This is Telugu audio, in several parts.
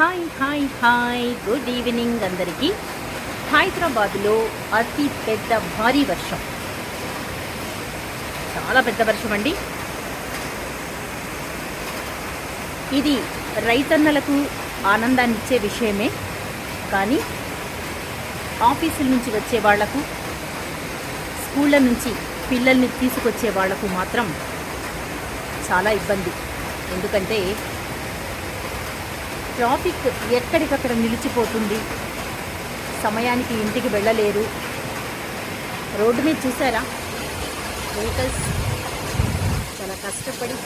Hi hi hi. Good evening అందరికీ. హైదరాబాద్లో అతి పెద్ద భారీ వర్షం. చాలా పెద్ద వర్షం అండి. ఇది రైతన్నలకు ఆనందాన్ని ఇచ్చే విషయమే. కానీ ఆఫీసుల నుంచి వచ్చే వాళ్ళకు స్కూళ్ళ నుంచి పిల్లల్ని తీసుకొచ్చే వాళ్ళకు మాత్రం చాలా ఇబ్బంది. ఎందుకంటే ట్రాఫిక్ ఎక్కడికక్కడ నిలిచిపోతుంది. సమయానికి ఇంటికి వెళ్ళలేరు. రోడ్డు మీద చూసారా? వెహికల్స్ చాలా కష్టపడి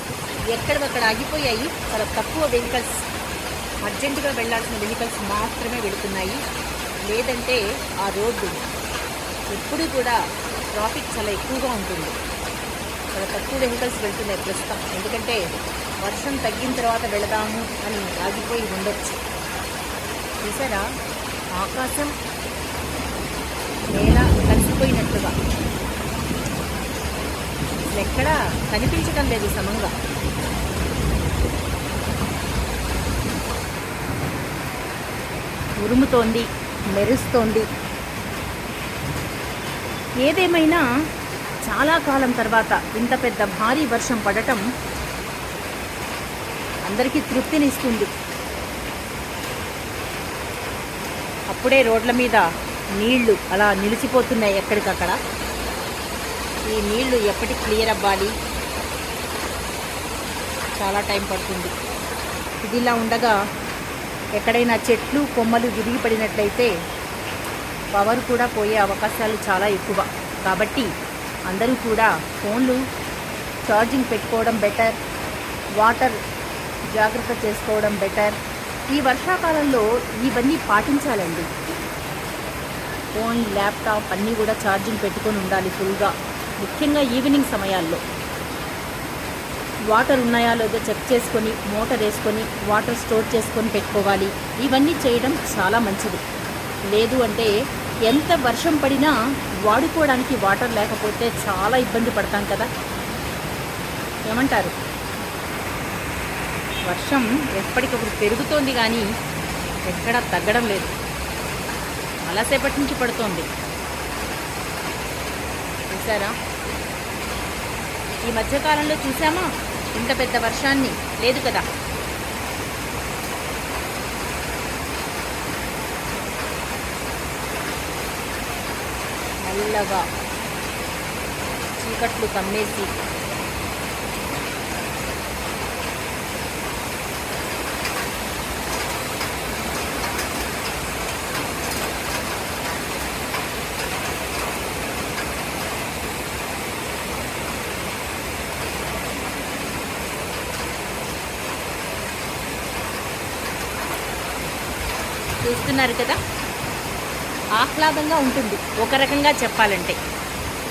ఎక్కడికక్కడ ఆగిపోయాయి. చాలా తక్కువ వెహికల్స్ అర్జెంటుగా వెళ్ళాల్సిన వెహికల్స్ మాత్రమే వెళుతున్నాయి. లేదంటే ఆ రోడ్డు ఎప్పుడు కూడా ట్రాఫిక్ చాలా ఎక్కువగా ఉంటుంది. చాలా తక్కువ వెహికల్స్ వెళ్తున్నాయి ప్రస్తుతం. ఎందుకంటే వర్షం తగ్గిన తర్వాత వెళదాము అని ఆగిపోయి ఉండొచ్చు. చూసారా? ఆకాశం నేల కలిసిపోయినట్లుగా ఎక్కడా కనిపించడం లేదు సమంగా. ఉరుముతోంది మెరుస్తోంది. ఏదేమైనా చాలా కాలం తర్వాత ఇంత పెద్ద భారీ వర్షం పడటం అందరికీ తృప్తినిస్తుంది. అప్పుడే రోడ్ల మీద నీళ్ళు అలా నిలిచిపోతున్నాయి ఎక్కడికక్కడ. ఈ నీళ్ళు ఎప్పటికి క్లియర్ అవ్వాలి? చాలా టైం పడుతుంది. ఇది ఇలా ఉండగా ఎక్కడైనా చెట్లు కొమ్మలు విరిగి పడినట్లయితే పవర్ కూడా పోయే అవకాశాలు చాలా ఎక్కువ. కాబట్టి అందరూ కూడా ఫోన్లు ఛార్జింగ్ పెట్టుకోవడం బెటర్ వాటర్ జాగ్రత్త చేసుకోవడం బెటర్ ఈ వర్షాకాలంలో ఇవన్నీ పాటించాలండి. ఫోన్ ల్యాప్టాప్ అన్నీ కూడా ఛార్జింగ్ పెట్టుకొని ఉండాలి ఫుల్గా ముఖ్యంగా ఈవినింగ్ సమయాల్లో. వాటర్ ఉన్నాయా లేదో చెక్ చేసుకొని మోటార్ వేసుకొని వాటర్ స్టోర్ చేసుకొని పెట్టుకోవాలి. ఇవన్నీ చేయడం చాలా మంచిది. లేదు అంటే ఎంత వర్షం పడినా వాడుకోవడానికి వాటర్ లేకపోతే చాలా ఇబ్బంది పడతాం కదా. ఏమంటారు? వర్షం ఎప్పటికప్పుడు పెరుగుతోంది కానీ ఎక్కడా తగ్గడం లేదు. చాలాసేపటి నుంచి పడుతోంది. చూసారా ఈ మధ్యకాలంలో చూసామా ఇంత పెద్ద వర్షాన్ని. లేదు కదా? నల్లగా చీకట్లు కమ్మేసి చూస్తున్నారు కదా? ఆహ్లాదంగా ఉంటుంది. ఒక రకంగా చెప్పాలంటే.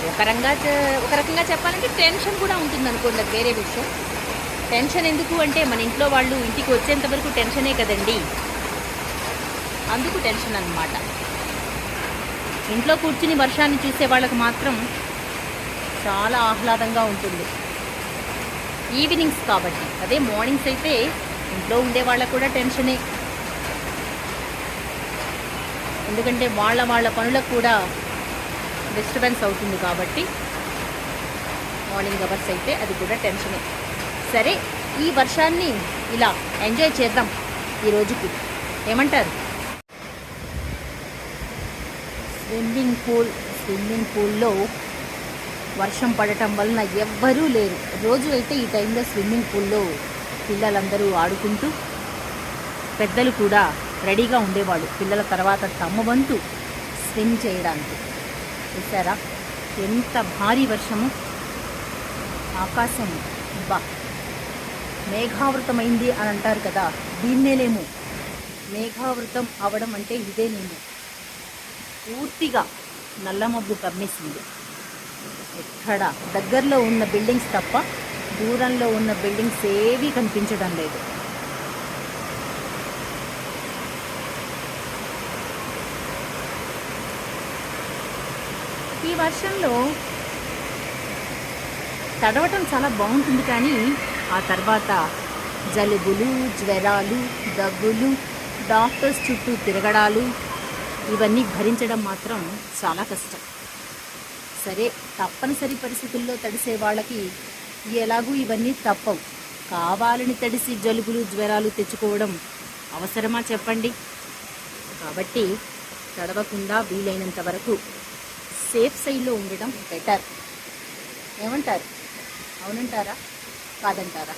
ఒక రకంగా ఒక రకంగా చెప్పాలంటే టెన్షన్ కూడా ఉంటుంది అనుకోండి అది వేరే విషయం. టెన్షన్ ఎందుకు అంటే మన ఇంట్లో వాళ్ళు ఇంటికి వచ్చేంత వరకు టెన్షనే కదండి. అందుకు టెన్షన్ అనమాట ఇంట్లో కూర్చుని వర్షాన్ని చూసే వాళ్ళకి మాత్రం చాలా ఆహ్లాదంగా ఉంటుంది. ఈవినింగ్స్ కాబట్టి. అదే మార్నింగ్స్ అయితే ఇంట్లో ఉండే వాళ్ళకు కూడా టెన్షనే. ఎందుకంటే వాళ్ళ వాళ్ళ పనులకు కూడా డిస్టర్బెన్స్ అవుతుంది కాబట్టి మార్నింగ్ అవర్స్ అయితే అది కూడా టెన్షనే సరే ఈ వర్షాన్ని ఇలా ఎంజాయ్ చేద్దాం ఈ రోజుకి. ఏమంటారు? స్విమ్మింగ్ పూల్ స్విమ్మింగ్ పూల్లో వర్షం పడటం వలన ఎవ్వరూ లేరు. రోజు అయితే ఈ టైంలో స్విమ్మింగ్ పూల్లో పిల్లలందరూ ఆడుకుంటూ పెద్దలు కూడా రెడీగా ఉండేవాళ్ళు పిల్లల తర్వాత తమ వంతు స్విమ్ చేయడానికి. చూసారా ఎంత భారీ వర్షము. ఆకాశం బా మేఘావృతమైంది అని అంటారు కదా దీన్నేలేము మేఘావృతం అవడం అంటే ఇదేనేమో పూర్తిగా నల్లమబ్బు కమ్మేసింది. ఎక్కడ? దగ్గరలో ఉన్న బిల్డింగ్స్ తప్ప దూరంలో ఉన్న బిల్డింగ్స్ ఏవీ కనిపించడం లేదు. ఈ వర్షంలో తడవటం చాలా బాగుంటుంది కానీ ఆ తర్వాత జలుబులు జ్వరాలు దగ్గులు డాక్టర్స్ చుట్టూ తిరగడాలు ఇవన్నీ భరించడం మాత్రం చాలా కష్టం. సరే తప్పనిసరి పరిస్థితుల్లో తడిసే వాళ్ళకి ఎలాగూ ఇవన్నీ తప్పవు. కావాలని తడిసి జలుబులు జ్వరాలు తెచ్చుకోవడం అవసరమా చెప్పండి? కాబట్టి తడవకుండా వీలైనంత వరకు సేఫ్ సైడ్లో ఉండడం బెటర్ ఏమంటారు? అవునంటారా? కాదంటారా?